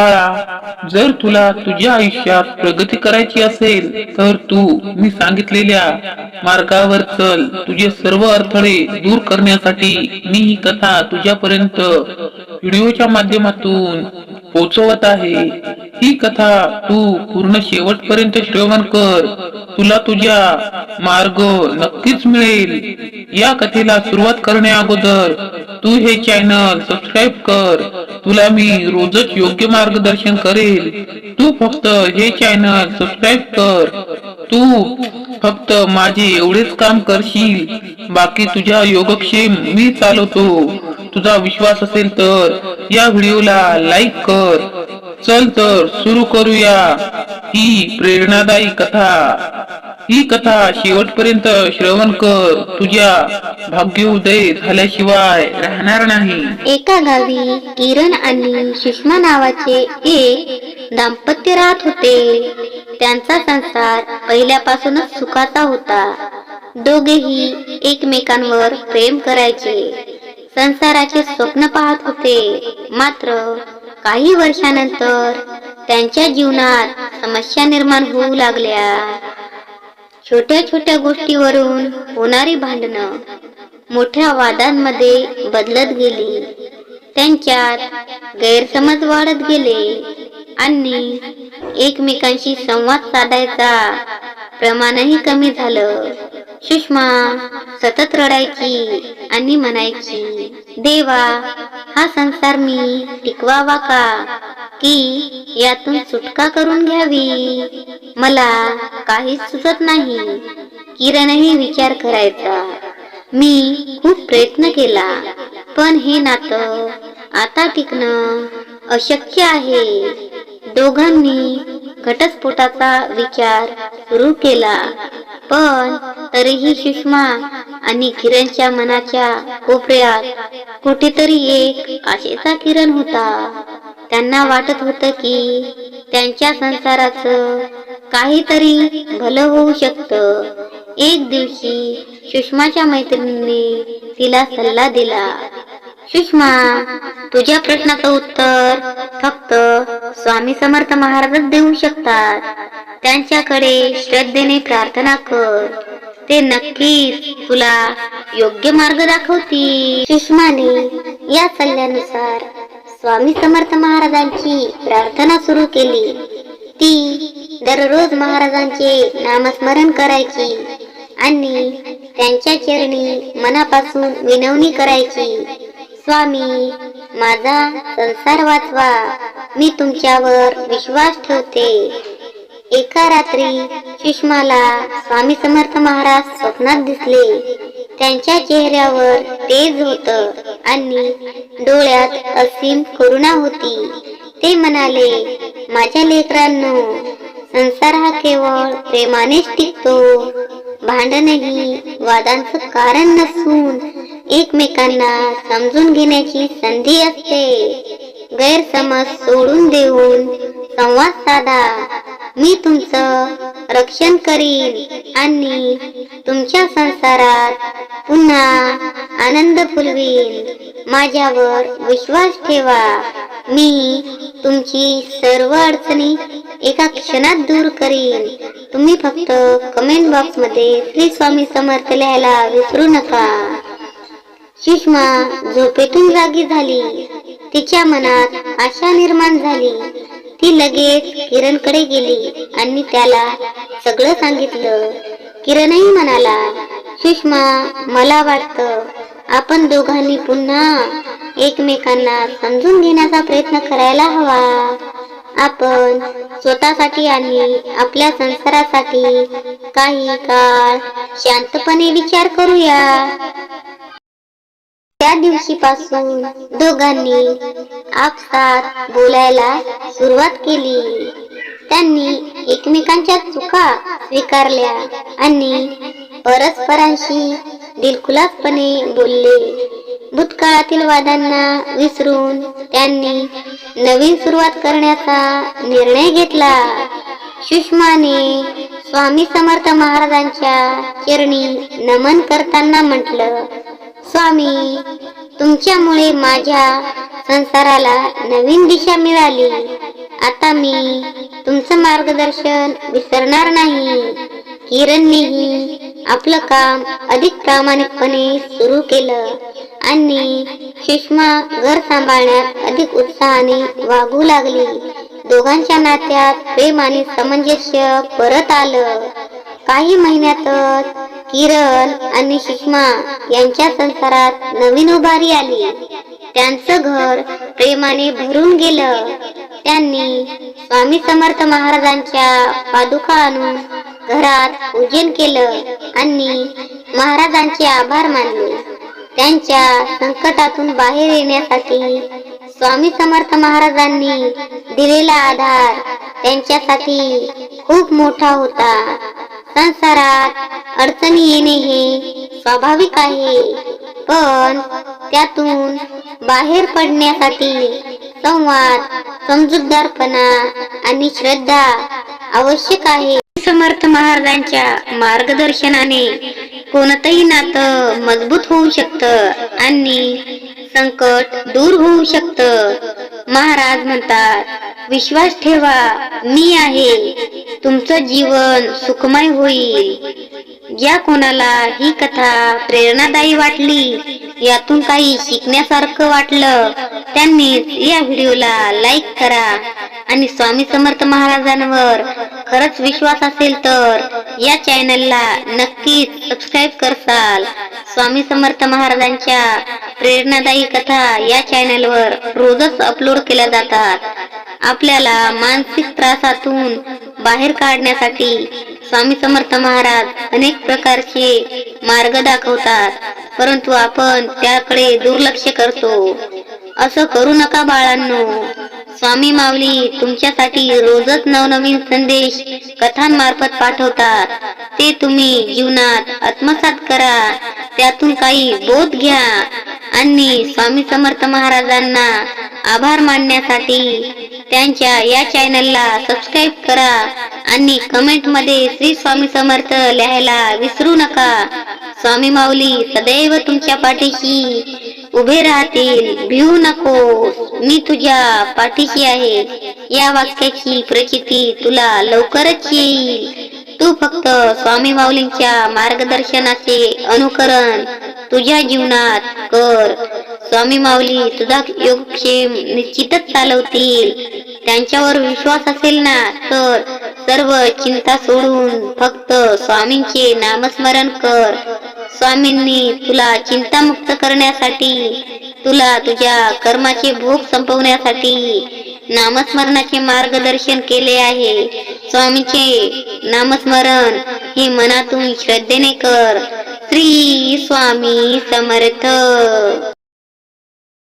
बाळा जर तुला तुझ्या आयुष्यात प्रगती करायची असेल तर तू मी सांगितलेल्या मार्गावर चल. तुझे सर्व अडथळे दूर करण्यासाठी मी ही कथा तुझ्यापर्यंत व्हिडिओच्या माध्यमातून पोहोचवत आहे. ही कथा तू पूर्ण शेवटपर्यंत श्रवण कर. तुला तुझ्या मार्ग नक्कीच मिळेल. या कथेला सुरुवात करण्या अगोदर तू हे चॅनल सबस्क्राईब कर. तुला मी रोजच योग्य मार्गदर्शन करेल. तू फक्त हे चॅनल सबस्क्राईब कर. तू फक्त माझे एवढेच काम करशील. बाकी तुझ्या योगक्षेम मी चालवतो. तुझा विश्वास असेल तर या व्हिडिओला लाईक कर. चल तर सुरू करूया ही प्रेरणादायी कथा. ही कथा शेवटपर्यंत श्रवण कर. तुझ्या भाग्योदय झाल्याशिवाय राहणार नाही. एका गावी किरण आणि सुषमा नावाचे एक दाम्पत्य राहत होते. त्यांचा संसार पहिल्यापासूनच सुखाचा होता. दोघेही एकमेकांवर प्रेम करायचे. संसाराचे स्वप्न पाहत होते. मात्र काही वर्षानंतर त्यांच्या जीवनात समस्या निर्माण होऊ लागल्या. छोट्या छोट्या गोष्टीवरून होणारी भांडणं मोठ्या वादांमध्ये बदलत गेली. त्यांच्यात गैरसमज वाढत गेले आणि एकमेकांशी संवाद साधायचा प्रमाणही कमी झालं. सुषमा सतत रडायची आणि म्हणायची देवा हा संसार मी टिकवावा का? की यातून सुटका करून घ्यावी? मला काहीच सुचत नाही. किरणही विचार करायचा. मी खूप प्रयत्न केला. पण हे नातं आता टिकणं अशक्य आहे. दोघांनी घटस्फोटाचा विचार सुरू केला. पण तरीही सुषमा आणि किरणच्या मनाच्या कोपऱ्यात कुठेतरी एक आशेचा किरण होता. त्यांना वाटत होतं की त्यांच्या संसाराचं काहीतरी भलं होऊ शकतं. एक दिवशी सुषमाच्या मैत्रिणीने तिला सल्ला दिला. सुषमा तुझ्या प्रश्नाचं उत्तर फक्त स्वामी समर्थ महाराजच देऊ शकतात. त्यांच्याकडे श्रद्धेने प्रार्थना कर. ते नक्कीच तुला योग्य मार्ग दाखवतील सुषमाने या सल्ल्यानुसार स्वामी समर्थ महाराजांची प्रार्थना सुरू केली. ती दररोज महाराजांचे नामस्मरण करायची आणि त्यांच्या चरणी मनापासून विनवणी करायची. स्वामी माझा संसार वाचवा मी तुमच्यावर विश्वास ठेवते. एका रात्री सुषमाला स्वामी समर्थ महाराज स्वप्नात दिसले. त्यांच्या चेहऱ्यावर तेज होत आणि डोळ्यात असीम करुणा होती. ते म्हणाले माझ्या लेकरांनो संसार हा केवळ प्रेमानेच टिकतो. भांडणही वादांचं कारण नसून एकमेकांना समजून घेण्याची संधी असते. गैरसमज सोडून देऊन संवाद साधा. मी तुमचं रक्षण करीन आणि तुमच्या संसारात पुन्हा आनंद फुलवीन. माझ्यावर विश्वास ठेवा. मी तुमची सर्व अडचणी एका क्षणात दूर करीन. तुम्ही फक्त कमेंट बॉक्समध्ये श्री स्वामी समर्थ लिहायला विसरू नका. सुषमा झोपेतून जागी झाली. तिच्या मनात आशा निर्माण झाली. ती लगेच किरणकडे गेली आणि त्याला सगळं सांगितलं. किरणही म्हणाला सुषमा मला वाटतं आपण दोघांनी पुन्हा एकमेकांना समजून घेण्याचा प्रयत्न करायला हवा. आपण स्वतःसाठी आणि आपल्या संसारासाठी काही काळ शांतपणे विचार करूया. त्या दिवशीपासून दोघांनी आपसात बोलायला सुरुवात केली. त्यांनी एकमेकांच्या चुका स्वीकारल्या आणि परस्परांशी दिलखुलासपणे बोलले. भूतकाळातील वादांना विसरून त्यांनी नवीन सुरुवात करण्याचा निर्णय घेतला. सुषमाने स्वामी समर्थ महाराजांच्या चरणी नमन करताना म्हटलं स्वामी तुमच्यामुळे माझ्या संसाराला नवीन दिशा मिळाली. आता मी तुमचं मार्गदर्शन विसरणार नाही. किरणनेही आपलं काम अधिक प्रामाणिकपणे सुरू केलं आणि सुषमा घर सांभाळण्यात अधिक उत्साहाने वागू लागली. दोघांच्या नात्यात प्रेम आणि सामंजस्य परत आलं. काही महिन्यातच किरण आणि सुषमा यांच्या संसारात नवीन उभारी आली. त्यांचं घर प्रेमाने भरून गेलं. त्यांनी स्वामी समर्थ महाराजांच्या पादुका आणून घरात पूजन केलं आणि महाराजांचे आभार मानले. त्यांच्या संकटातून बाहेर येण्यासाठी स्वामी समर्थ महाराजांनी दिलेला आधार त्यांच्यासाठी खूप मोठा होता. संसारात अडचणी येणे हे स्वाभाविक आहे. पण त्यातून बाहेर पडण्यासाठी संवाद समजूतदारपणा आणि श्रद्धा आवश्यक आहे. समर्थ महाराजांच्या मार्गदर्शनाने कोणतंही नातं मजबूत होऊ शकतं आणि संकट दूर होऊ शकतं. महाराज म्हणतात विश्वास ठेवा मी आहे. तुमचं जीवन सुखमय होईल. या कोणाला ही कथा प्रेरणादायी वाटली यातून काही शिकण्यासारखं वाटलं त्यांनी या व्हिडिओला लाईक करा आणि स्वामी समर्थ महाराजांवर खरंच विश्वास असेल तर या चॅनलला नक्कीच सबस्क्राईब करसाल. स्वामी समर्थ महाराजांच्या प्रेरणादायी कथा या चॅनलवर रोजच अपलोड केल्या जातात. आपल्याला मानसिक त्रासातून बाहेर काढण्यासाठी स्वामी समर्थ महाराज अनेक प्रकारचे मार्ग दाखवतात. परंतु आपण त्याकडे दुर्लक्ष करतो. असं करू नका बाळांनो. स्वामी माऊली तुमच्यासाठी रोजच नवनवीन संदेश कथांमार्फत पाठवतात. ते तुम्ही जीवनात आत्मसात करा. त्यातून काही बोध घ्या. आणि स्वामी समर्थ महाराजांना आभार मानण्यासाठी त्यांच्या या चॅनलला सबस्क्राईब करा आणि कमेंटमध्ये श्री स्वामी समर्थ लिहायला विसरू नका. स्वामी माऊली सदैव तुमच्या पाठीशी उभे राहतील. भिवू नको. मी तुझ्या पाठीशी आहे. या वाक्याची प्रचिती तुला लवकरच येईल. तू फक्त स्वामी माऊलींच्या मार्गदर्शनाचे अनुकरण तुझ्या जीवनात कर. स्वामी माऊली तुझा योगक्षेम निश्चितच चालवतील. त्यांच्यावर विश्वास असेल ना तर सर्व चिंता सोडून फक्त स्वामींचे नामस्मरण कर. स्वामींनी तुला चिंतामुक्त करण्यासाठी तुला तुझ्या कर्माचे भोग संपवण्यासाठी नामस्मरणाचे मार्गदर्शन केले आहे. स्वामीचे नामस्मरण हे मनातून श्रद्धेने कर. श्री स्वामी समर्थ.